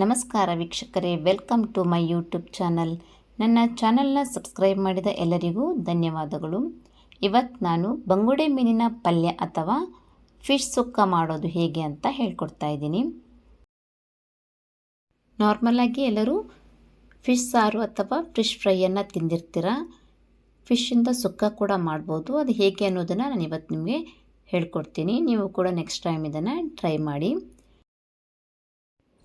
ನಮಸ್ಕಾರ ವೀಕ್ಷಕರೇ welcome to my YouTube channel ನನ್ನ ಚಾನಲ್ನ ಸಬ್ಸ್ಕ್ರೈಬ್ ಮಾಡಿದ ಎಲ್ಲರಿಗೂ ಧನ್ಯವಾದಗಳು. ಇವತ್ತು ನಾನು ಬಂಗುಡೆ ಮೀನಿನ ಪಲ್ಯ ಅಥವಾ ಫಿಶ್ ಸುಕ್ಕ ಮಾಡೋದು ಹೇಗೆ ಅಂತ ಹೇಳ್ಕೊಡ್ತಾ ಇದ್ದೀನಿ. ನಾರ್ಮಲಾಗಿ ಎಲ್ಲರೂ ಫಿಶ್ ಸಾರು ಅಥವಾ ಫಿಶ್ ಫ್ರೈಯನ್ನು ತಿಂದಿರ್ತೀರ? ಫಿಶ್ಶಿಂದ ಸುಕ್ಕ ಕೂಡ ಮಾಡ್ಬೋದು. ಅದು ಹೇಗೆ ಅನ್ನೋದನ್ನು ನಾನು ಇವತ್ತು ನಿಮಗೆ ಹೇಳ್ಕೊಡ್ತೀನಿ. ನೀವು ಕೂಡ ನೆಕ್ಸ್ಟ್ ಟೈಮ್ ಇದನ್ನು ಟ್ರೈ ಮಾಡಿ.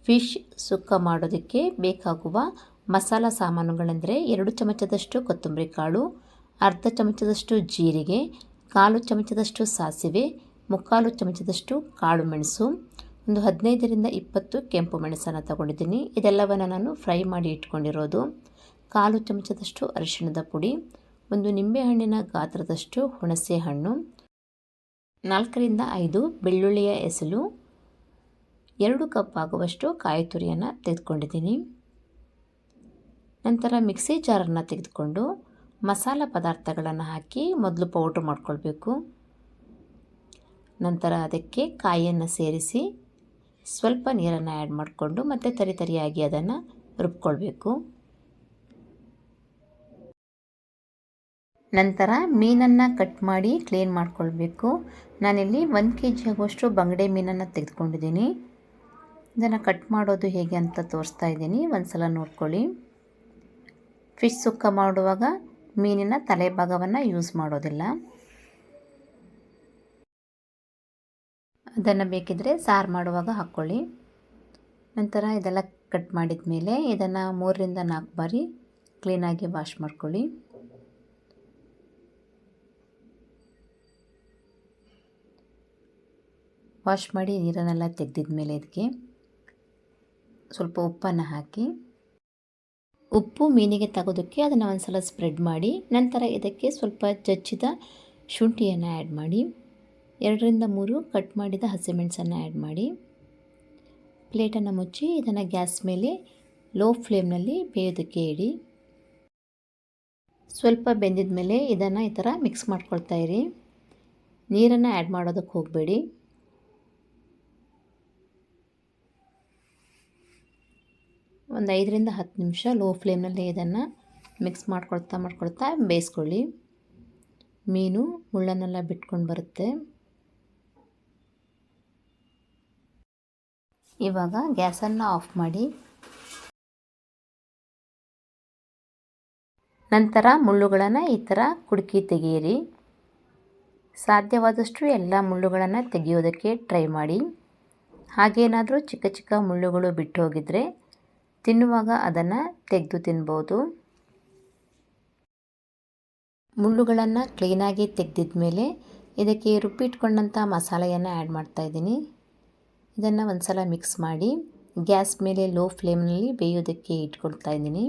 ಫಿಶ್ ಸುಕ್ಕ ಮಾಡೋದಕ್ಕೆ ಬೇಕಾಗುವ ಮಸಾಲ ಸಾಮಾನುಗಳೆಂದರೆ ಎರಡು ಚಮಚದಷ್ಟು ಕೊತ್ತಂಬರಿ ಕಾಳು, ಅರ್ಧ ಚಮಚದಷ್ಟು ಜೀರಿಗೆ, ಕಾಲು ಚಮಚದಷ್ಟು ಸಾಸಿವೆ, ಮುಕ್ಕಾಲು ಚಮಚದಷ್ಟು ಕಾಳು ಮೆಣಸು, ಒಂದು ಹದಿನೈದರಿಂದ ಇಪ್ಪತ್ತು ಕೆಂಪು ಮೆಣಸನ್ನು ತಗೊಂಡಿದ್ದೀನಿ. ಇದೆಲ್ಲವನ್ನು ನಾನು ಫ್ರೈ ಮಾಡಿ ಇಟ್ಕೊಂಡಿರೋದು. ಕಾಲು ಚಮಚದಷ್ಟು ಅರಿಶಿಣದ ಪುಡಿ, ಒಂದು ನಿಂಬೆಹಣ್ಣಿನ ಗಾತ್ರದಷ್ಟು ಹುಣಸೆ ಹಣ್ಣು ನಾಲ್ಕರಿಂದ ಐದು ಬೆಳ್ಳುಳ್ಳಿಯ ಎಸಲು ಎರಡು ಕಪ್ ಆಗುವಷ್ಟು ಕಾಯಿ ತುರಿಯನ್ನು ತೆಗೆದುಕೊಂಡಿದ್ದೀನಿ. ನಂತರ ಮಿಕ್ಸಿ ಜಾರನ್ನು ತೆಗೆದುಕೊಂಡು ಮಸಾಲ ಪದಾರ್ಥಗಳನ್ನು ಹಾಕಿ ಮೊದಲು ಪೌಡ್ರ್ ಮಾಡ್ಕೊಳ್ಬೇಕು. ನಂತರ ಅದಕ್ಕೆ ಕಾಯಿಯನ್ನು ಸೇರಿಸಿ ಸ್ವಲ್ಪ ನೀರನ್ನು ಆ್ಯಡ್ ಮಾಡಿಕೊಂಡು ಮತ್ತೆ ತರಿತರಿಯಾಗಿ ಅದನ್ನು ರುಬ್ಕೊಳ್ಬೇಕು. ನಂತರ ಮೀನನ್ನು ಕಟ್ ಮಾಡಿ ಕ್ಲೀನ್ ಮಾಡಿಕೊಳ್ಬೇಕು. ನಾನಿಲ್ಲಿ ಒಂದು ಕೆ ಜಿ ಆಗುವಷ್ಟು ಬಂಗಡೆ ಮೀನನ್ನು ತೆಗೆದುಕೊಂಡಿದ್ದೀನಿ. ಇದನ್ನು ಕಟ್ ಮಾಡೋದು ಹೇಗೆ ಅಂತ ತೋರಿಸ್ತಾ ಇದ್ದೀನಿ. ಒಂದು ಸಲ ನೋಡ್ಕೊಳ್ಳಿ. ಫಿಶ್ ಸುಕ್ಕ ಮಾಡುವಾಗ ಮೀನಿನ ತಲೆ ಭಾಗವನ್ನು ಯೂಸ್ ಮಾಡೋದಿಲ್ಲ. ಅದನ್ನು ಬೇಕಿದ್ದರೆ ಸಾರು ಮಾಡುವಾಗ ಹಾಕ್ಕೊಳ್ಳಿ ನಂತರ ಇದೆಲ್ಲ ಕಟ್ ಮಾಡಿದ ಮೇಲೆ ಇದನ್ನು ಮೂರರಿಂದ ನಾಲ್ಕು ಬಾರಿ ಕ್ಲೀನಾಗಿ ವಾಶ್ ಮಾಡ್ಕೊಳ್ಳಿ. ವಾಶ್ ಮಾಡಿ ನೀರನ್ನೆಲ್ಲ ತೆಗೆದಿದ ಮೇಲೆ ಇದಕ್ಕೆ ಸ್ವಲ್ಪ ಉಪ್ಪನ್ನು ಹಾಕಿ ಉಪ್ಪು ಮೀನಿಗೆ ತೆಗೋದಕ್ಕೆ ಅದನ್ನು ಒಂದು ಸಲ ಸ್ಪ್ರೆಡ್ ಮಾಡಿ, ನಂತರ ಇದಕ್ಕೆ ಸ್ವಲ್ಪ ಜಜ್ಜಿದ ಶುಂಠಿಯನ್ನು ಆ್ಯಡ್ ಮಾಡಿ, ಎರಡರಿಂದ ಮೂರು ಕಟ್ ಮಾಡಿದ ಹಸಿಮೆಣಸನ್ನು ಆ್ಯಡ್ ಮಾಡಿ, ಪ್ಲೇಟನ್ನು ಮುಚ್ಚಿ ಇದನ್ನು ಗ್ಯಾಸ್ ಮೇಲೆ ಲೋ ಫ್ಲೇಮ್ನಲ್ಲಿ ಬೇಯೋದಕ್ಕೆ ಇಡಿ. ಸ್ವಲ್ಪ ಬೆಂದಿದ ಮೇಲೆ ಇದನ್ನು ಈ ಥರ ಮಿಕ್ಸ್ ಮಾಡ್ಕೊಳ್ತಾ ಇರಿ. ನೀರನ್ನು ಆ್ಯಡ್ ಮಾಡೋದಕ್ಕೆ ಹೋಗಬೇಡಿ. ಒಂದು ಐದರಿಂದ ಹತ್ತು ನಿಮಿಷ ಲೋ ಫ್ಲೇಮ್ನಲ್ಲಿ ಇದನ್ನು ಮಿಕ್ಸ್ ಮಾಡ್ಕೊಳ್ತಾ ಮಾಡ್ಕೊಳ್ತಾ ಬೇಯಿಸ್ಕೊಳ್ಳಿ. ಮೀನು ಮುಳ್ಳನ್ನೆಲ್ಲ ಬಿಟ್ಕೊಂಡು ಬರುತ್ತೆ. ಇವಾಗ ಗ್ಯಾಸನ್ನು ಆಫ್ ಮಾಡಿ. ನಂತರ ಮುಳ್ಳುಗಳನ್ನು ಈ ಥರ ಕುಡುಕಿ ತೆಗೆಯಿರಿ. ಸಾಧ್ಯವಾದಷ್ಟು ಎಲ್ಲ ಮುಳ್ಳುಗಳನ್ನು ತೆಗೆಯೋದಕ್ಕೆ ಟ್ರೈ ಮಾಡಿ. ಹಾಗೇನಾದರೂ ಚಿಕ್ಕ ಚಿಕ್ಕ ಮುಳ್ಳುಗಳು ಬಿಟ್ಟು ಹೋಗಿದರೆ ತಿನ್ನುವಾಗ ಅದನ್ನು ತೆಗೆದು ತಿನ್ಬೋದು. ಮುಳ್ಳುಗಳನ್ನು ಕ್ಲೀನಾಗಿ ತೆಗೆದಿದ ಮೇಲೆ ಇದಕ್ಕೆ ರುಬ್ಬಿಟ್ಕೊಂಡಂಥ ಮಸಾಲೆಯನ್ನು ಆ್ಯಡ್ ಮಾಡ್ತಾಯಿದ್ದೀನಿ ಇದನ್ನು ಒಂದು ಸಲ ಮಿಕ್ಸ್ ಮಾಡಿ ಗ್ಯಾಸ್ ಮೇಲೆ ಲೋ ಫ್ಲೇಮ್ನಲ್ಲಿ ಬೇಯೋದಕ್ಕೆ ಇಟ್ಕೊಳ್ತಾ ಇದ್ದೀನಿ.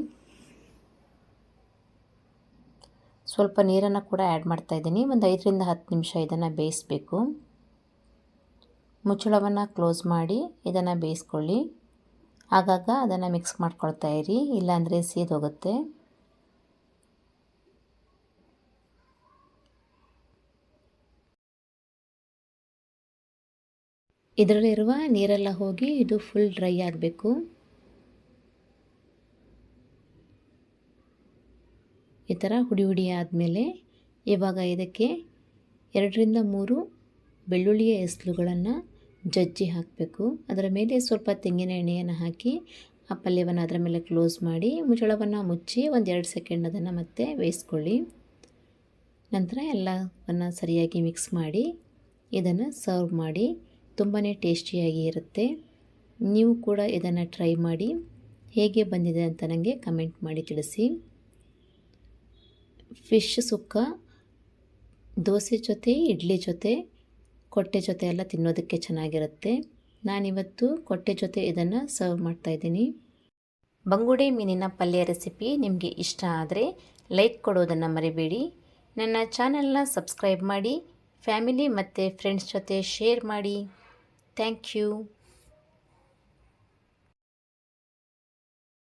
ಸ್ವಲ್ಪ ನೀರನ್ನು ಕೂಡ ಆ್ಯಡ್ ಮಾಡ್ತಾಯಿದ್ದೀನಿ ಒಂದು ಐದರಿಂದ ಹತ್ತು ನಿಮಿಷ ಇದನ್ನು ಬೇಯಿಸಬೇಕು. ಮುಚ್ಚಳವನ್ನು ಕ್ಲೋಸ್ ಮಾಡಿ ಇದನ್ನು ಬೇಯಿಸ್ಕೊಳ್ಳಿ. ಆಗಾಗ ಅದನ್ನು ಮಿಕ್ಸ್ ಮಾಡ್ಕೊಳ್ತಾ ಇರಿ, ಇಲ್ಲಾಂದರೆ ಸೀದೋಗುತ್ತೆ ಇದರಲ್ಲಿರುವ ನೀರೆಲ್ಲ ಹೋಗಿ ಇದು ಫುಲ್ ಡ್ರೈ ಆಗಬೇಕು. ಈ ಥರ ಹುಡಿ ಹುಡಿ ಆದಮೇಲೆ ಇವಾಗ ಇದಕ್ಕೆ ಎರಡರಿಂದ ಮೂರು ಬೆಳ್ಳುಳ್ಳಿಯ ಎಸ್ಲುಗಳನ್ನು ಜಜ್ಜಿ ಹಾಕಬೇಕು. ಅದರ ಮೇಲೆ ಸ್ವಲ್ಪ ತೆಂಗಿನ ಎಣ್ಣೆಯನ್ನು ಹಾಕಿ ಆ ಪಲ್ಯವನ್ನು ಅದರ ಮೇಲೆ ಕ್ಲೋಸ್ ಮಾಡಿ ಮುಚ್ಚಳವನ್ನು ಮುಚ್ಚಿ ಒಂದು ಎರಡು ಸೆಕೆಂಡ್ ಅದನ್ನು ಮತ್ತೆ ಬೇಯಿಸ್ಕೊಳ್ಳಿ. ನಂತರ ಎಲ್ಲವನ್ನು ಸರಿಯಾಗಿ ಮಿಕ್ಸ್ ಮಾಡಿ ಇದನ್ನು ಸರ್ವ್ ಮಾಡಿ ತುಂಬಾ ಟೇಸ್ಟಿಯಾಗಿ ಇರುತ್ತೆ. ನೀವು ಕೂಡ ಇದನ್ನು ಟ್ರೈ ಮಾಡಿ ಹೇಗೆ ಬಂದಿದೆ ಅಂತ ನನಗೆ ಕಮೆಂಟ್ ಮಾಡಿ ತಿಳಿಸಿ. ಫಿಶ್ ಸುಕ್ಕ, ದೋಸೆ ಜೊತೆ, ಇಡ್ಲಿ ಜೊತೆ ಕೊಟ್ಟೆ ಜೊತೆ ಎಲ್ಲ ತಿನ್ನೋದಕ್ಕೆ ಚೆನ್ನಾಗಿರುತ್ತೆ. ನಾನಿವತ್ತು ಕೊಟ್ಟೆ ಜೊತೆ ಇದನ್ನು ಸರ್ವ್ ಮಾಡ್ತಾಯಿದ್ದೀನಿ ಬಂಗುಡೆ ಮೀನಿನ ಪಲ್ಯ ರೆಸಿಪಿ ನಿಮಗೆ ಇಷ್ಟ ಆದರೆ ಲೈಕ್ ಕೊಡೋದನ್ನು ಮರಿಬೇಡಿ. ನನ್ನ ಚಾನಲ್ನ ಸಬ್ಸ್ಕ್ರೈಬ್ ಮಾಡಿ ಫ್ಯಾಮಿಲಿ ಮತ್ತು ಫ್ರೆಂಡ್ಸ್ ಜೊತೆ ಶೇರ್ ಮಾಡಿ. Thank you